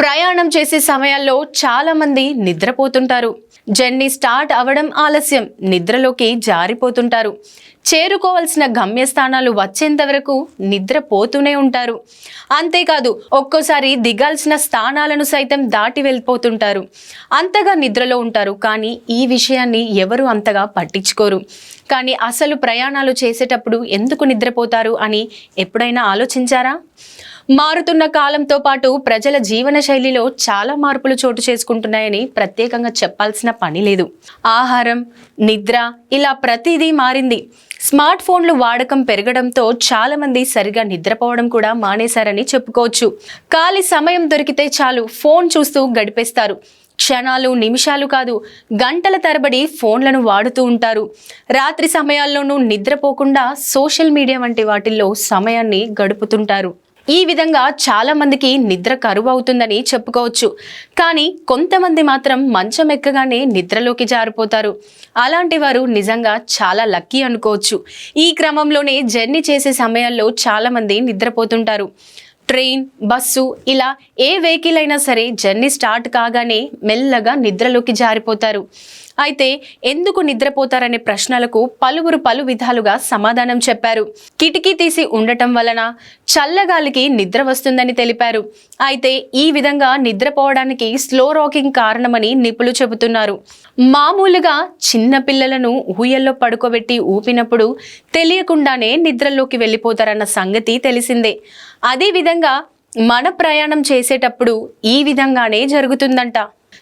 ప్రయాణం చేసే సమయాల్లో చాలా మంది నిద్రపోతుంటారు. జర్నీ స్టార్ట్ అవడం ఆలస్యం నిద్రలోకి జారిపోతుంటారు. చేరుకోవాల్సిన గమ్యస్థానాలు వచ్చేంత వరకు నిద్రపోతూనే ఉంటారు. అంతేకాదు ఒక్కోసారి దిగాల్సిన స్థానాలను సైతం దాటి వెళ్ళిపోతుంటారు. అంతగా నిద్రలో ఉంటారు కానీ ఈ విషయాన్ని ఎవరు అంతగా పట్టించుకోరు. కానీ అసలు ప్రయాణాలు చేసేటప్పుడు ఎందుకు నిద్రపోతారు అని ఎప్పుడైనా ఆలోచించారా? మారుతున్న కాలంతో పాటు ప్రజల జీవన శైలిలో చాలా మార్పులు చోటు చేసుకుంటున్నాయని ప్రత్యేకంగా చెప్పాల్సిన పని లేదు. ఆహారం నిద్ర ఇలా ప్రతిదీ మారింది. స్మార్ట్ ఫోన్లు వాడకం పెరగడంతో చాలా మంది సరిగా నిద్రపోవడం కూడా మానేశారని చెప్పుకోవచ్చు. ఖాళీ సమయం దొరికితే చాలు ఫోన్ చూస్తూ గడిపేస్తారు. క్షణాలు నిమిషాలు కాదు గంటల తరబడి ఫోన్లను వాడుతూ ఉంటారు. రాత్రి సమయాల్లోనూ నిద్రపోకుండా సోషల్ మీడియా వంటి వాటిల్లో సమయాన్ని గడుపుతుంటారు. ఈ విధంగా చాలా మందికి నిద్ర కరువు అవుతుందని చెప్పుకోవచ్చు. కానీ కొంతమంది మాత్రం మంచం ఎక్కగానే నిద్రలోకి జారిపోతారు. అలాంటి వారు నిజంగా చాలా లక్కీ అనుకోవచ్చు. ఈ క్రమంలోనే జర్నీ చేసే సమయాల్లో చాలా మంది నిద్రపోతుంటారు. ట్రైన్ బస్సు ఇలా ఏ వెహికల్ అయినా సరే జర్నీ స్టార్ట్ కాగానే మెల్లగా నిద్రలోకి జారిపోతారు. అయితే ఎందుకు నిద్రపోతారనే ప్రశ్నలకు పలువురు పలు విధాలుగా సమాధానం చెప్పారు. కిటికీ తీసి ఉండటం వలన చల్లగాలికి నిద్ర వస్తుందని తెలిపారు. అయితే ఈ విధంగా నిద్రపోవడానికి స్లో రాకింగ్ కారణమని నిపుణులు చెబుతున్నారు. మామూలుగా చిన్న పిల్లలను ఊయల్లో పడుకోబెట్టి ఊపినప్పుడు తెలియకుండానే నిద్రలోకి వెళ్ళిపోతారన్న సంగతి తెలిసిందే. అదేవిధంగా మన ప్రయాణం చేసేటప్పుడు ఈ విధంగానే జరుగుతుందంట.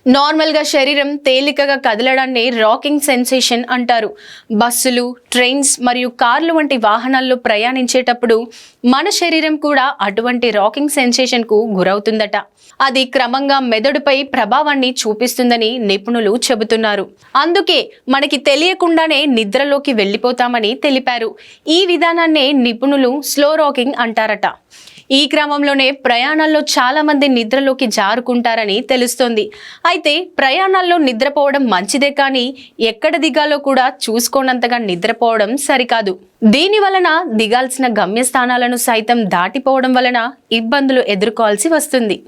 నార్మల్గా శరీరం తేలికగా కదలడాన్ని రాకింగ్ సెన్సేషన్ అంటారు. బస్సులు ట్రైన్స్ మరియు కార్లు వంటి వాహనాల్లో ప్రయాణించేటప్పుడు మన శరీరం కూడా అటువంటి రాకింగ్ సెన్సేషన్కు గురవుతుందట. అది క్రమంగా మెదడుపై ప్రభావాన్ని చూపిస్తుందని నిపుణులు చెబుతున్నారు. అందుకే మనకి తెలియకుండానే నిద్రలోకి వెళ్ళిపోతామని తెలిపారు. ఈ విధానాన్నే నిపుణులు స్లో రాకింగ్ అంటారట. ఈ క్రమంలోనే ప్రయాణాల్లో చాలా మంది నిద్రలోకి జారుకుంటారని తెలుస్తోంది. అయితే ప్రయాణాల్లో నిద్రపోవడం మంచిదే కానీ ఎక్కడ దిగాలో కూడా చూసుకోనంతగా నిద్రపోవడం సరికాదు. దీని వలన దిగాల్సిన గమ్యస్థానాలను సైతం దాటిపోవడం వలన ఇబ్బందులు ఎదుర్కోవాల్సి వస్తుంది.